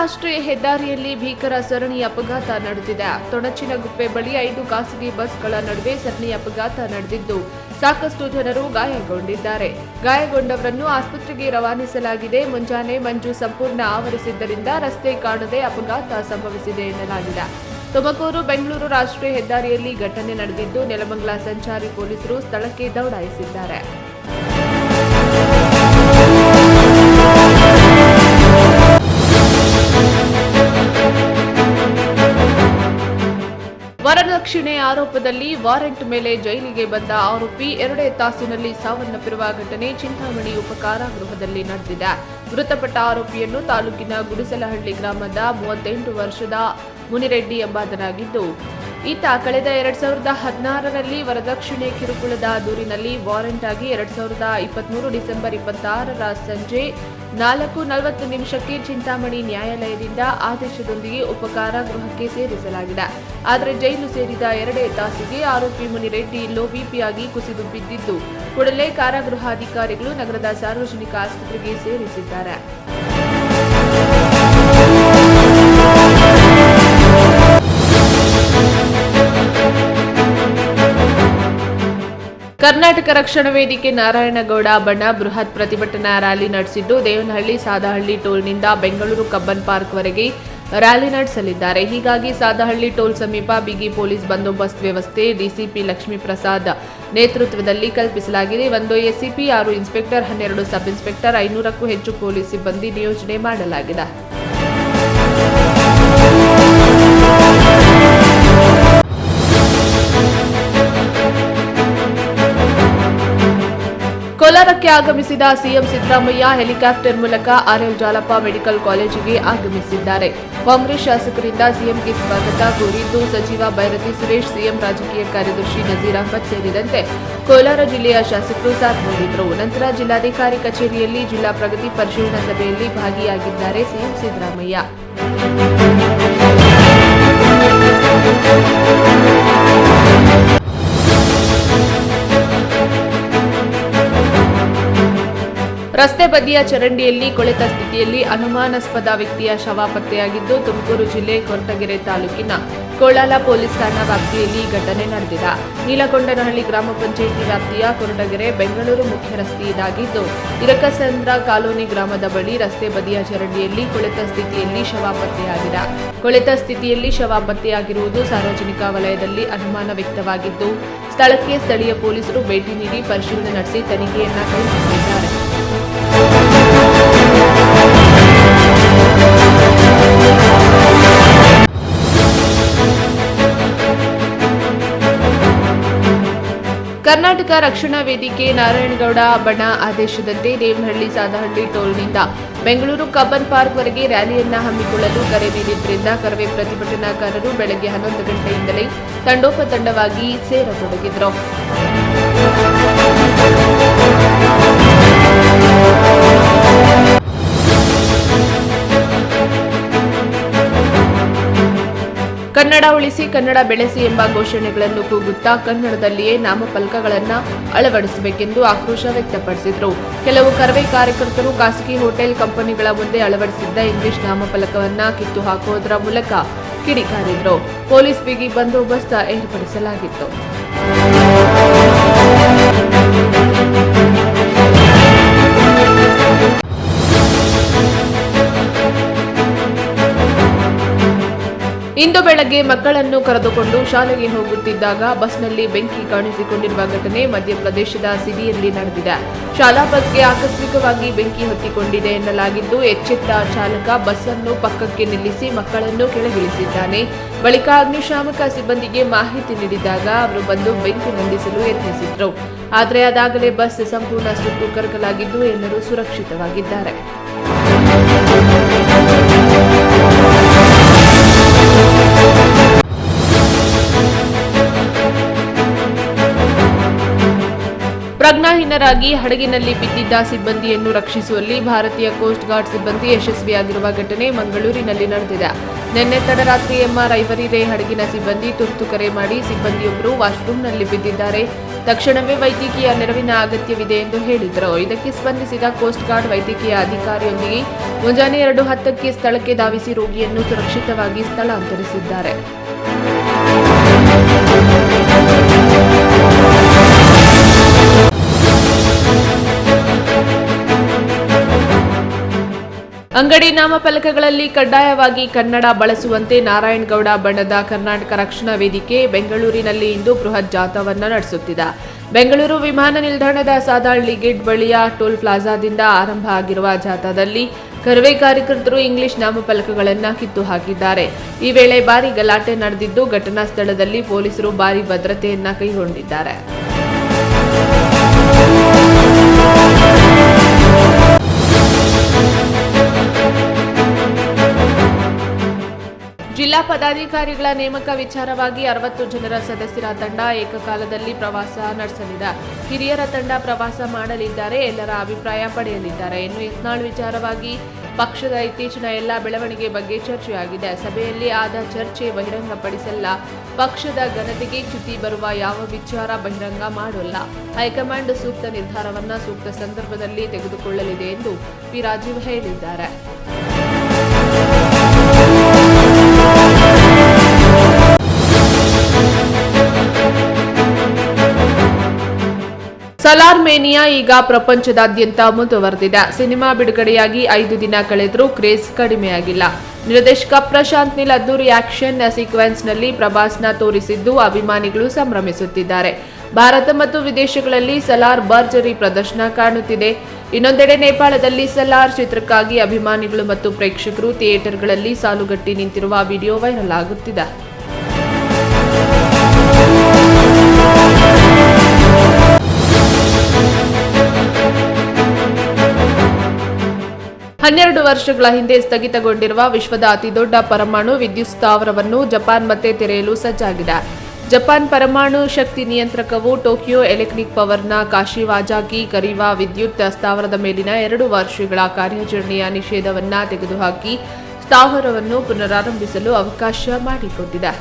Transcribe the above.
ರಾಷ್ಟ್ರೀಯ ಹೆದ್ದಾರಿಯಲ್ಲಿ ಭೀಕರ ಸರಣಿ ಅಪಘಾತ ನಡೆದಿದೆ. ತೊಣಚಿನ ಗುಪ್ಪೆ ಬಳಿ ಐದು ಖಾಸಗಿ ಬಸ್ಗಳ ನಡುವೆ ಸರಣಿ ಅಪಘಾತ ನಡೆದಿದ್ದು, ಸಾಕಷ್ಟು ಜನರು ಗಾಯಗೊಂಡಿದ್ದಾರೆ. ಗಾಯಗೊಂಡವರನ್ನು ಆಸ್ಪತ್ರೆಗೆ ರವಾನಿಸಲಾಗಿದೆ. ಮುಂಜಾನೆ ಮಂಜು ಸಂಪೂರ್ಣ ಆವರಿಸಿದ್ದರಿಂದ ರಸ್ತೆ ಕಾಣದೆ ಅಪಘಾತ ಸಂಭವಿಸಿದೆ ಎನ್ನಲಾಗಿದೆ. ತುಮಕೂರು, ಬೆಂಗಳೂರು ರಾಷ್ಟ್ರೀಯ ಹೆದ್ದಾರಿಯಲ್ಲಿ ಘಟನೆ ನಡೆದಿದ್ದು, ನೆಲಮಂಗಲ ಸಂಚಾರಿ ಪೊಲೀಸರು ಸ್ಥಳಕ್ಕೆ ದೌಡಾಯಿಸಿದ್ದಾರೆ. ವಾರೆಂಟ್ ಮೇಲೆ ಜೈಲಿಗೆ ಬಂದ ಆರೋಪಿ ಎರಡೇ ತಾಸಿನಲ್ಲಿ ಸಾವನ್ನಪ್ಪಿರುವ ಘಟನೆ ಚಿಂತಾಮಣಿ ಉಪಕಾರಾಗೃಹದಲ್ಲಿ ನಡೆದಿದೆ. ಮೃತಪಟ್ಟ ಆರೋಪಿಯನ್ನು ತಾಲೂಕಿನ ಗುಡಿಸಲಹಳ್ಳಿ ಗ್ರಾಮದ ಮೂವತ್ತೆಂಟು ವರ್ಷದ ಮುನಿರೆಡ್ಡಿ ಎಂಬಾತನಾಗಿದ್ದು ಈತ ಕಳೆದ ಎರಡ್ ಸಾವಿರದ ಹದಿನಾರರಲ್ಲಿ ವರದಕ್ಷಿಣೆ ಕಿರುಕುಳದ ದೂರಿನಲ್ಲಿ ವಾರೆಂಟ್ ಆಗಿ ಎರಡ್ ಸಾವಿರದ ಇಪ್ಪತ್ಮೂರು ಡಿಸೆಂಬರ್ ಇಪ್ಪತ್ತಾರರ ಸಂಜೆ ನಾಲ್ಕು ನಲವತ್ತು ನಿಮಿಷಕ್ಕೆ ಚಿಂತಾಮಣಿ ನ್ಯಾಯಾಲಯದಿಂದ ಆದೇಶದೊಂದಿಗೆ ಉಪಕಾರಾಗೃಹಕ್ಕೆ ಸೇರಿಸಲಾಗಿದೆ. ಆದರೆ ಜೈಲು ಸೇರಿದ ಎರಡೇ ತಾಸಿಗೆ ಆರೋಪಿ ಮುನಿರೆಡ್ಡಿ ಲೋಬಿಪಿಯಾಗಿ ಕುಸಿದು ಬಿದ್ದಿದ್ದು, ಕೂಡಲೇ ಕಾರಾಗೃಹಾಧಿಕಾರಿಗಳು ನಗರದ ಸಾರ್ವಜನಿಕ ಆಸ್ಪತ್ರೆಗೆ ಸೇರಿಸಿದ್ದಾರೆ. ಕರ್ನಾಟಕ ರಕ್ಷಣಾ ವೇದಿಕೆ ನಾರಾಯಣಗೌಡ ಬಣ್ಣ ಬೃಹತ್ ಪ್ರತಿಭಟನಾ ರ್ಯಾಲಿ ನಡೆಸಿದ್ದು ದೇವನಹಳ್ಳಿ ಸಾದಹಳ್ಳಿ ಟೋಲ್ನಿಂದ ಬೆಂಗಳೂರು ಕಬ್ಬನ್ ಪಾರ್ಕ್ವರೆಗೆ ರ್ಯಾಲಿ ನಡೆಸಲಿದ್ದಾರೆ. ಹೀಗಾಗಿ ಸಾದಹಳ್ಳಿ ಟೋಲ್ ಸಮೀಪ ಬಿಗಿ ಪೊಲೀಸ್ ಬಂದೋಬಸ್ತ್ ವ್ಯವಸ್ಥೆ ಡಿಸಿಪಿ ಲಕ್ಷ್ಮೀಪ್ರಸಾದ್ ನೇತೃತ್ವದಲ್ಲಿ ಕಲ್ಪಿಸಲಾಗಿದೆ. ಒಂದು ಎಸಿಪಿ ಆರು ಇನ್ಸ್ಪೆಕ್ಟರ್, ಹನ್ನೆರಡು ಸಬ್ ಇನ್ಸ್ಪೆಕ್ಟರ್, ಐನೂರಕ್ಕೂ ಹೆಚ್ಚು ಪೊಲೀಸ್ ಸಿಬ್ಬಂದಿ ನಿಯೋಜನೆ ಮಾಡಲಾಗಿದೆ. ಕೋಲಾರಕ್ಕೆ ಆಗಮಿಸಿದ ಸಿಎಂ ಸಿದ್ದರಾಮಯ್ಯ ಹೆಲಿಕಾಪ್ಟರ್ ಮೂಲಕ ಆರ್ಎಲ್ ಜಾಲಪ್ಪ ಮೆಡಿಕಲ್ ಕಾಲೇಜಿಗೆ ಆಗಮಿಸಿದ್ದಾರೆ. ಕಾಂಗ್ರೆಸ್ ಶಾಸಕರಿಂದ ಸಿಎಂಗೆ ಸ್ವಾಗತ ಕೋರಿದ್ದು ಸಚಿವ ಭೈರತಿ ಸುರೇಶ್, ಸಿಎಂ ರಾಜಕೀಯ ಕಾರ್ಯದರ್ಶಿ ನಜೀರ್ ಅಹಮದ್ ಸೇರಿದಂತೆ ಕೋಲಾರ ಜಿಲ್ಲೆಯ ಶಾಸಕರು ಸಾಥ್ ನೀಡಿದರು. ನಂತರ ಜಿಲ್ಲಾಧಿಕಾರಿ ಕಚೇರಿಯಲ್ಲಿ ಜಿಲ್ಲಾ ಪ್ರಗತಿ ಪರಿಶೀಲನಾ ಸಭೆಯಲ್ಲಿ ಭಾಗಿಯಾಗಿದ್ದಾರೆ ಸಿಎಂ ಸಿದ್ದರಾಮಯ್ಯ. ರಸ್ತೆ ಬದಿಯ ಚರಂಡಿಯಲ್ಲಿ ಕೊಳೆತ ಸ್ಥಿತಿಯಲ್ಲಿ ಅನುಮಾನಾಸ್ಪದ ವ್ಯಕ್ತಿಯ ಶವ ಪತ್ತೆಯಾಗಿದ್ದು ತುಮಕೂರು ಜಿಲ್ಲೆ ಕೊರಟಗೆರೆ ತಾಲೂಕಿನ ಕೋಳಾಲ ಪೊಲೀಸ್ ಠಾಣಾ ವ್ಯಾಪ್ತಿಯಲ್ಲಿ ಘಟನೆ ನಡೆದಿದ. ನೀಲಗೊಂಡನಹಳ್ಳಿ ಗ್ರಾಮ ಪಂಚಾಯಿತಿ ವ್ಯಾಪ್ತಿಯ ಕೊರಟಗೆರೆ ಬೆಂಗಳೂರು ಮುಖ್ಯ ರಸ್ತೆ ಇದಾಗಿದ್ದು ಇರಕಸಂದ್ರ ಕಾಲೋನಿ ಗ್ರಾಮದ ಬಳಿ ರಸ್ತೆ ಬದಿಯ ಚರಂಡಿಯಲ್ಲಿ ಕೊಳೆತ ಸ್ಥಿತಿಯಲ್ಲಿ ಶವ ಪತ್ತೆಯಾಗಿದೆ. ಕೊಳೆತ ಸ್ಥಿತಿಯಲ್ಲಿ ಶವ ಪತ್ತೆಯಾಗಿರುವುದು ಸಾರ್ವಜನಿಕ ವಲಯದಲ್ಲಿ ಅನುಮಾನ ವ್ಯಕ್ತವಾಗಿದ್ದು, ಸ್ಥಳಕ್ಕೆ ಸ್ಥಳೀಯ ಪೊಲೀಸರು ಭೇಟಿ ನೀಡಿ ಪರಿಶೀಲನೆ ನಡೆಸಿ ತನಿಖೆಯನ್ನ ಕೈಗೊಂಡಿದ್ದಾರೆ ಕರ್ನಾಟಕ ರಕ್ಷಣಾ ವೇದಿಕೆ ನಾರಾಯಣಗೌಡ ಬಣ ಆದೇಶದಂತೆ ದೇವನಹಳ್ಳಿ ಸಾದಹಳ್ಳಿ ಟೋಲ್ನಿಂದ ಬೆಂಗಳೂರು ಕಬ್ಬನ್ ಪಾರ್ಕ್ವರೆಗೆ ರ್ಯಾಲಿಯನ್ನ ಹಮ್ಮಿಕೊಳ್ಳಲು ಕರೆ ನೀಡಿದ್ದರಿಂದ ಕರವೇ ಪ್ರತಿಭಟನಾಕಾರರು ಬೆಳಗ್ಗೆ ಹನ್ನೊಂದು ಗಂಟೆಯಿಂದಲೇ ತಂಡೋಪತಂಡವಾಗಿ ಸೇರತೊಡಗಿದ್ರು. ಕನ್ನಡ ಉಳಿಸಿ, ಕನ್ನಡ ಬೆಳೆಸಿ ಎಂಬ ಘೋಷಣೆಗಳನ್ನು ಕೂಗುತ್ತಾ ಕನ್ನಡದಲ್ಲಿಯೇ ನಾಮಫಲಕಗಳನ್ನು ಅಳವಡಿಸಬೇಕೆಂದು ಆಕ್ರೋಶ ವ್ಯಕ್ತಪಡಿಸಿದರು. ಕೆಲವು ಕರವೇ ಕಾರ್ಯಕರ್ತರು ಖಾಸಗಿ ಹೋಟೆಲ್ ಕಂಪನಿಗಳ ಮುಂದೆ ಅಳವಡಿಸಿದ್ದ ಇಂಗ್ಲಿಷ್ ನಾಮಫಲಕವನ್ನು ಕಿತ್ತು ಹಾಕುವುದರ ಮೂಲಕ ಕಿಡಿಕಾರಿದ್ರು. ಪೊಲೀಸ್ ಬಿಗಿ ಬಂದೋಬಸ್ತ್ ಏರ್ಪಡಿಸಲಾಗಿತ್ತು. ಇಂದು ಬೆಳಗ್ಗೆ ಮಕ್ಕಳನ್ನು ಕರೆದುಕೊಂಡು ಶಾಲೆಗೆ ಹೋಗುತ್ತಿದ್ದಾಗ ಬಸ್ನಲ್ಲಿ ಬೆಂಕಿ ಕಾಣಿಸಿಕೊಂಡಿರುವ ಘಟನೆ ಮಧ್ಯಪ್ರದೇಶದ ಸಿರಿಯಲ್ಲಿ ನಡೆದಿದೆ. ಶಾಲಾ ಬಸ್ಗೆ ಆಕಸ್ಮಿಕವಾಗಿ ಬೆಂಕಿ ಹೊತ್ತಿಕೊಂಡಿದೆ ಎನ್ನಲಾಗಿದ್ದು, ಎಚ್ಚೆತ್ತ ಚಾಲಕ ಬಸ್ ಅನ್ನು ಪಕ್ಕಕ್ಕೆ ನಿಲ್ಲಿಸಿ ಮಕ್ಕಳನ್ನು ಕೆಳಗಿಳಿಸಿದ್ದಾನೆ. ಬಳಿಕ ಅಗ್ನಿಶಾಮಕ ಸಿಬ್ಬಂದಿಗೆ ಮಾಹಿತಿ ನೀಡಿದಾಗ ಅವರು ಬಂದು ಬೆಂಕಿ ನಂದಿಸಲು ಯತ್ನಿಸಿದ್ರು. ಆದರೆ ಅದಾಗಲೇ ಬಸ್ ಸಂಪೂರ್ಣ ಸುಟ್ಟು ಕರಕಲಾಗಿದ್ದು, ಎಲ್ಲರೂ ಸುರಕ್ಷಿತವಾಗಿದ್ದಾರೆ. ಪ್ರಜ್ಞಾಹೀನರಾಗಿ ಹಡಗಿನಲ್ಲಿ ಬಿದ್ದಿದ್ದ ಸಿಬ್ಬಂದಿಯನ್ನು ರಕ್ಷಿಸುವಲ್ಲಿ ಭಾರತೀಯ ಕೋಸ್ಟ್ ಗಾರ್ಡ್ ಸಿಬ್ಬಂದಿ ಯಶಸ್ವಿಯಾಗಿರುವ ಘಟನೆ ಮಂಗಳೂರಿನಲ್ಲಿ ನಡೆದಿದೆ. ನಿನ್ನೆ ತಡರಾತ್ರಿ ಎಂಆರ್ ರೈವರಿ ರೇ ಹಡಗಿನ ಸಿಬ್ಬಂದಿ ತುರ್ತು ಕರೆ ಮಾಡಿ ಸಿಬ್ಬಂದಿಯೊಬ್ಬರು ವಾಶ್ರೂಮ್ನಲ್ಲಿ ಬಿದ್ದಿದ್ದಾರೆ. ತಕ್ಷಣವೇ ವೈದ್ಯಕೀಯ ನೆರವಿನ ಅಗತ್ಯವಿದೆ ಎಂದು ಹೇಳಿದರು. ಇದಕ್ಕೆ ಸ್ಪಂದಿಸಿದ ಕೋಸ್ಟ್ ಗಾರ್ಡ್ ವೈದ್ಯಕೀಯ ಅಧಿಕಾರಿಯೊಂದಿಗೆ ಮುಂಜಾನೆ ಎರಡು ಹತ್ತಕ್ಕೆ ಸ್ಥಳಕ್ಕೆ ಧಾವಿಸಿ ರೋಗಿಯನ್ನು ಸುರಕ್ಷಿತವಾಗಿ ಸ್ಥಳಾಂತರಿಸಿದ್ದಾರೆ. ಅಂಗಡಿ ನಾಮಫಲಕಗಳಲ್ಲಿ ಕಡ್ಡಾಯವಾಗಿ ಕನ್ನಡ ಬಳಸುವಂತೆ ನಾರಾಯಣಗೌಡ ಬಣ್ಣದ ಕರ್ನಾಟಕ ರಕ್ಷಣಾ ವೇದಿಕೆ ಬೆಂಗಳೂರಿನಲ್ಲಿ ಇಂದು ಬೃಹತ್ ಜಾಥಾವನ್ನು ನಡೆಸುತ್ತಿದೆ. ಬೆಂಗಳೂರು ವಿಮಾನ ನಿಲ್ದಾಣದ ಸಾದಾಳ್ಳಿ ಗೇಟ್ ಬಳಿಯ ಟೋಲ್ ಪ್ಲಾಜಾದಿಂದ ಆರಂಭ ಆಗಿರುವ ಜಾಥಾದಲ್ಲಿ ಕರ್ವೆ ಕಾರ್ಯಕರ್ತರು ಇಂಗ್ಲಿಷ್ ನಾಮಫಲಕಗಳನ್ನು ಕಿತ್ತು ಹಾಕಿದ್ದಾರೆ. ಈ ವೇಳೆ ಭಾರಿ ಗಲಾಟೆ ನಡೆದಿದ್ದು ಘಟನಾ ಸ್ಥಳದಲ್ಲಿ ಪೊಲೀಸರು ಭಾರಿ ಭದ್ರತೆಯನ್ನ ಕೈಗೊಂಡಿದ್ದಾರೆ. ಜಿಲ್ಲಾ ಪದಾಧಿಕಾರಿಗಳ ನೇಮಕ ವಿಚಾರವಾಗಿ ಅರವತ್ತು ಜನರ ಸದಸ್ಯರ ತಂಡ ಏಕಕಾಲದಲ್ಲಿ ಪ್ರವಾಸ ನಡೆಸಲಿದೆ. ಹಿರಿಯರ ತಂಡ ಪ್ರವಾಸ ಮಾಡಲಿದ್ದಾರೆ, ಎಲ್ಲರ ಅಭಿಪ್ರಾಯ ಪಡೆಯಲಿದ್ದಾರೆ. ಇನ್ನು ಯತ್ನಾಳ್ ವಿಚಾರವಾಗಿ ಪಕ್ಷದ ಇತ್ತೀಚಿನ ಎಲ್ಲ ಬೆಳವಣಿಗೆ ಬಗ್ಗೆ ಚರ್ಚೆಯಾಗಿದೆ. ಸಭೆಯಲ್ಲಿ ಆದ ಚರ್ಚೆ ಬಹಿರಂಗಪಡಿಸಲ್ಲ. ಪಕ್ಷದ ಘನತೆಗೆ ಚ್ಯುತಿ ಬರುವ ಯಾವ ವಿಚಾರ ಬಹಿರಂಗ ಮಾಡೋಲ್ಲ. ಹೈಕಮಾಂಡ್ ಸೂಕ್ತ ನಿರ್ಧಾರವನ್ನ ಸೂಕ್ತ ಸಂದರ್ಭದಲ್ಲಿ ತೆಗೆದುಕೊಳ್ಳಲಿದೆ ಎಂದು ಪಿ ರಾಜೀವ್ ಹೇಳಿದ್ದಾರೆ. ಸಲಾರ್ ಮೇನಿಯಾ ಈಗ ಪ್ರಪಂಚದಾದ್ಯಂತ ಮುಂದುವರೆದಿದೆ. ಸಿನಿಮಾ ಬಿಡುಗಡೆಯಾಗಿ ಐದು ದಿನ ಕಳೆದರೂ ಕ್ರೇಜ್ ಕಡಿಮೆಯಾಗಿಲ್ಲ. ನಿರ್ದೇಶಕ ಪ್ರಶಾಂತ್ ನೀಲ್ ಅದ್ದೂರಿ ಆಕ್ಷನ್ ಸೀಕ್ವೆನ್ಸ್ನಲ್ಲಿ ಪ್ರಭಾಸ್ನ ತೋರಿಸಿದ್ದು ಅಭಿಮಾನಿಗಳು ಸಂಭ್ರಮಿಸುತ್ತಿದ್ದಾರೆ. ಭಾರತ ಮತ್ತು ವಿದೇಶಗಳಲ್ಲಿ ಸಲಾರ್ ಭರ್ಜರಿ ಪ್ರದರ್ಶನ ಕಾಣುತ್ತಿದೆ. ಇನ್ನೊಂದೆಡೆ ನೇಪಾಳದಲ್ಲಿ ಸಲಾರ್ ಚಿತ್ರಕ್ಕಾಗಿ ಅಭಿಮಾನಿಗಳು ಮತ್ತು ಪ್ರೇಕ್ಷಕರು ಥಿಯೇಟರ್ಗಳಲ್ಲಿ ಸಾಲುಗಟ್ಟಿ ನಿಂತಿರುವ ವಿಡಿಯೋ ವೈರಲ್ ಆಗುತ್ತಿದೆ. ಹನ್ನೆರಡು ವರ್ಷಗಳ ಹಿಂದೆ ಸ್ಥಗಿತಗೊಂಡಿರುವ ವಿಶ್ವದ ಅತಿದೊಡ್ಡ ಪರಮಾಣು ವಿದ್ಯುತ್ ಸ್ಥಾವರವನ್ನು ಜಪಾನ್ ಮತ್ತೆ ತೆರೆಯಲು ಸಜ್ಜಾಗಿದೆ. ಜಪಾನ್ ಪರಮಾಣು ಶಕ್ತಿ ನಿಯಂತ್ರಕವು ಟೋಕಿಯೋ ಎಲೆಕ್ಟ್ರಿಕ್ ಪವರ್ನ ಕಾಶಿವಾಜಾಕಿ ಕರಿವಾ ವಿದ್ಯುತ್ ಸ್ಥಾವರದ ಮೇಲಿನ ಎರಡು ವರ್ಷಗಳ ಕಾರ್ಯಾಚರಣೆಯ ನಿಷೇಧವನ್ನು ತೆಗೆದುಹಾಕಿ, ಸ್ಥಾವರವನ್ನು ಪುನರಾರಂಭಿಸಲು ಅವಕಾಶ ಮಾಡಿಕೊಟ್ಟಿದೆ.